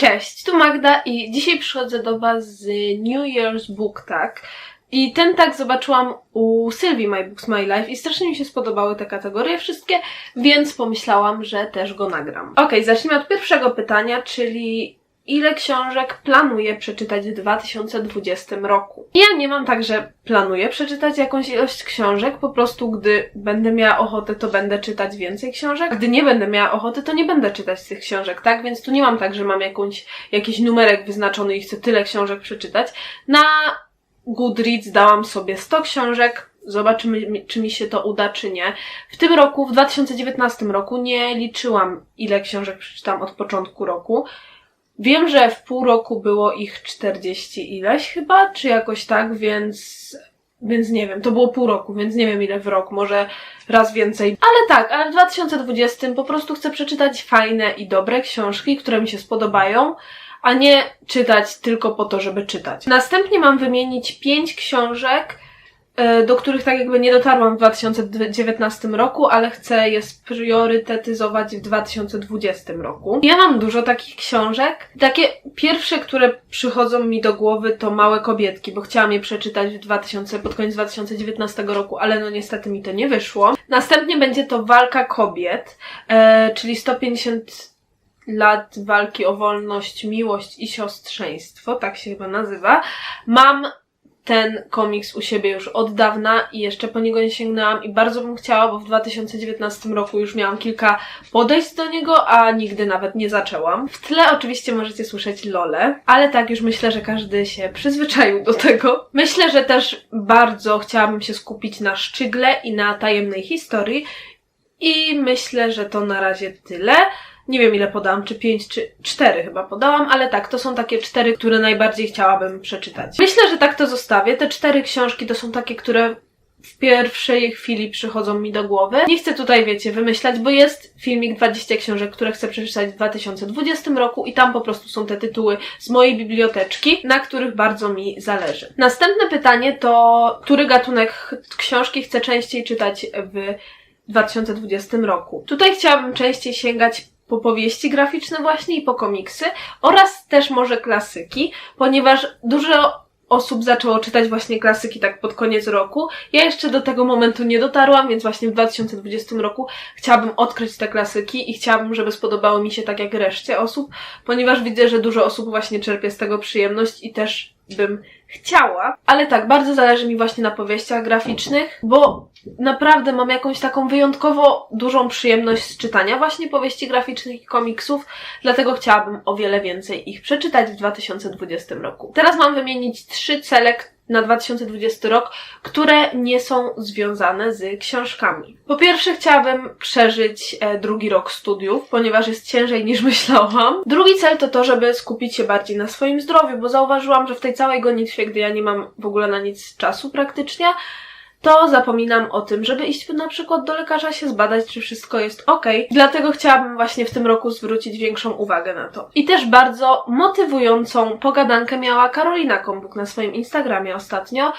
Cześć, tu Magda i dzisiaj przychodzę do Was z New Year's Book Tag. I ten tag zobaczyłam u Sylwii My Books My Life i strasznie mi się spodobały te kategorie wszystkie, więc pomyślałam, że też go nagram. Okej, zacznijmy od pierwszego pytania, czyli ile książek planuję przeczytać w 2020 roku. Ja nie mam tak, że planuję przeczytać jakąś ilość książek, po prostu gdy będę miała ochotę, to będę czytać więcej książek. Gdy nie będę miała ochoty, to nie będę czytać tych książek, tak? Więc tu nie mam tak, że mam jakąś, jakiś numerek wyznaczony i chcę tyle książek przeczytać. Na Goodreads dałam sobie 100 książek, Zobaczymy, czy mi się to uda, czy nie. W tym roku, w 2019 roku, nie liczyłam, ile książek przeczytam od początku roku. Wiem, że w pół roku było ich 40 ileś chyba, czy jakoś tak, więc, więc nie wiem, to było pół roku, więc nie wiem ile w rok, może raz więcej. Ale tak, ale w 2020 po prostu chcę przeczytać fajne i dobre książki, które mi się spodobają, a nie czytać tylko po to, żeby czytać. Następnie mam wymienić pięć książek, do których tak jakby nie dotarłam w 2019 roku, ale chcę je spriorytetyzować w 2020 roku. Ja mam dużo takich książek. Takie pierwsze, które przychodzą mi do głowy to Małe Kobietki, bo chciałam je przeczytać w 2000, pod koniec 2019 roku, ale no niestety mi to nie wyszło. Następnie będzie to Walka Kobiet, e, czyli 150 lat walki o wolność, miłość i siostrzeństwo, tak się chyba nazywa. Mam ten komiks u siebie już od dawna i jeszcze po niego nie sięgnęłam i bardzo bym chciała, bo w 2019 roku już miałam kilka podejść do niego, a nigdy nawet nie zaczęłam. W tle oczywiście możecie słyszeć Lole, ale tak już myślę, że każdy się przyzwyczaił do tego. Myślę, że też bardzo chciałabym się skupić na szczygle i na tajemnej historii i myślę, że to na razie tyle. Nie wiem ile podałam, czy pięć, czy cztery chyba podałam, ale tak, to są takie cztery, które najbardziej chciałabym przeczytać. Myślę, że tak to zostawię. Te cztery książki to są takie, które w pierwszej chwili przychodzą mi do głowy. Nie chcę tutaj, wiecie, wymyślać, bo jest filmik 20 książek, które chcę przeczytać w 2020 roku i tam po prostu są te tytuły z mojej biblioteczki, na których bardzo mi zależy. Następne pytanie to, który gatunek książki chcę częściej czytać w 2020 roku. Tutaj chciałabym częściej sięgać po powieści graficzne właśnie i po komiksy oraz też może klasyki, ponieważ dużo osób zaczęło czytać właśnie klasyki tak pod koniec roku. Ja jeszcze do tego momentu nie dotarłam, więc właśnie w 2020 roku chciałabym odkryć te klasyki i chciałabym, żeby spodobały mi się tak jak reszcie osób, ponieważ widzę, że dużo osób właśnie czerpie z tego przyjemność i też bym chciała. Ale tak, bardzo zależy mi właśnie na powieściach graficznych, bo naprawdę mam jakąś taką wyjątkowo dużą przyjemność z czytania właśnie powieści graficznych i komiksów, dlatego chciałabym o wiele więcej ich przeczytać w 2020 roku. Teraz mam wymienić trzy cele na 2020 rok, które nie są związane z książkami. Po pierwsze chciałabym przeżyć e, drugi rok studiów, ponieważ jest ciężej niż myślałam. Drugi cel to to, żeby skupić się bardziej na swoim zdrowiu, bo zauważyłam, że w tej całej gonitwie, gdy ja nie mam w ogóle na nic czasu praktycznie, to zapominam o tym, żeby iść na przykład do lekarza się zbadać, czy wszystko jest ok. Dlatego chciałabym właśnie w tym roku zwrócić większą uwagę na to. I też bardzo motywującą pogadankę miała Karolina Kombuk na swoim Instagramie ostatnio.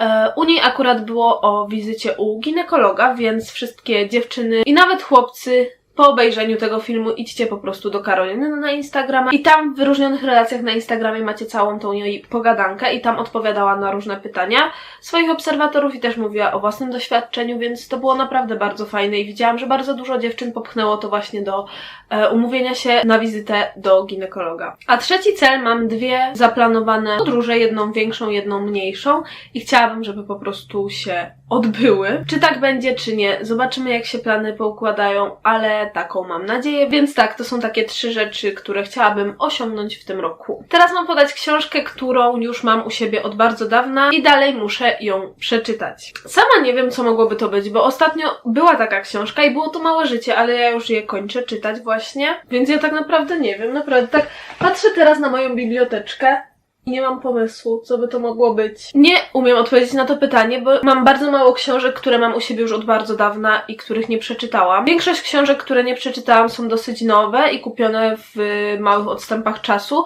E, U niej akurat było o wizycie u ginekologa, więc wszystkie dziewczyny i nawet chłopcy po obejrzeniu tego filmu idźcie po prostu do Karoliny na Instagrama i tam w wyróżnionych relacjach na Instagramie macie całą tą jej pogadankę i tam odpowiadała na różne pytania swoich obserwatorów i też mówiła o własnym doświadczeniu, więc to było naprawdę bardzo fajne i widziałam, że bardzo dużo dziewczyn popchnęło to właśnie do e, umówienia się na wizytę do ginekologa. A trzeci cel mam dwie zaplanowane podróże, jedną większą, jedną mniejszą i chciałabym, żeby po prostu się odbyły. Czy tak będzie, czy nie, zobaczymy jak się plany poukładają, ale taką mam nadzieję, więc tak, to są takie trzy rzeczy, które chciałabym osiągnąć w tym roku. Teraz mam podać książkę, którą już mam u siebie od bardzo dawna i dalej muszę ją przeczytać. Sama nie wiem, co mogłoby to być, bo ostatnio była taka książka i było to Małe Życie, ale ja już je kończę czytać właśnie, więc ja tak naprawdę nie wiem, naprawdę tak patrzę teraz na moją biblioteczkę nie mam pomysłu, co by to mogło być. Nie umiem odpowiedzieć na to pytanie, bo mam bardzo mało książek, które mam u siebie już od bardzo dawna i których nie przeczytałam. Większość książek, które nie przeczytałam, są dosyć nowe i kupione w małych odstępach czasu.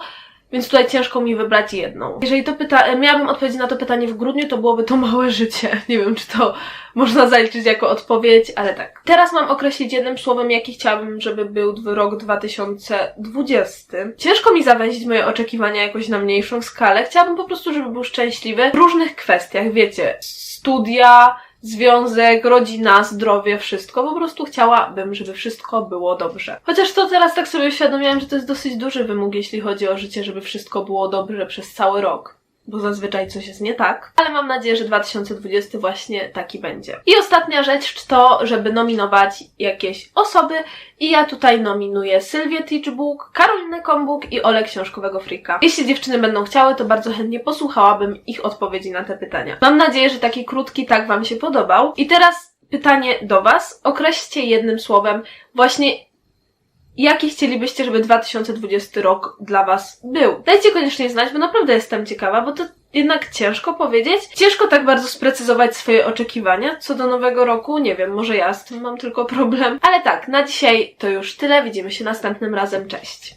Więc tutaj ciężko mi wybrać jedną. Jeżeli to pyta, miałabym odpowiedzieć na to pytanie w grudniu, to byłoby to małe życie. Nie wiem, czy to można zaliczyć jako odpowiedź, ale tak. Teraz mam określić jednym słowem, jaki chciałabym, żeby był rok 2020. Ciężko mi zawęzić moje oczekiwania jakoś na mniejszą skalę. Chciałabym po prostu, żeby był szczęśliwy w różnych kwestiach, wiecie, studia, związek, rodzina, zdrowie, wszystko. Po prostu chciałabym, żeby wszystko było dobrze. Chociaż to teraz tak sobie uświadomiłam, że to jest dosyć duży wymóg, jeśli chodzi o życie, żeby wszystko było dobrze przez cały rok. Bo zazwyczaj coś jest nie tak. Ale mam nadzieję, że 2020 właśnie taki będzie. I ostatnia rzecz to, żeby nominować jakieś osoby. I ja tutaj nominuję Sylwię Teachbook, Karolinę Kombuk i Ole Książkowego Frika. Jeśli dziewczyny będą chciały, to bardzo chętnie posłuchałabym ich odpowiedzi na te pytania. Mam nadzieję, że taki krótki tak Wam się podobał. I teraz pytanie do Was. Określcie jednym słowem właśnie Jaki chcielibyście, żeby 2020 rok dla Was był? Dajcie koniecznie znać, bo naprawdę jestem ciekawa, bo to jednak ciężko powiedzieć. Ciężko tak bardzo sprecyzować swoje oczekiwania co do nowego roku. Nie wiem, może ja z tym mam tylko problem. Ale tak, na dzisiaj to już tyle. Widzimy się następnym razem. Cześć!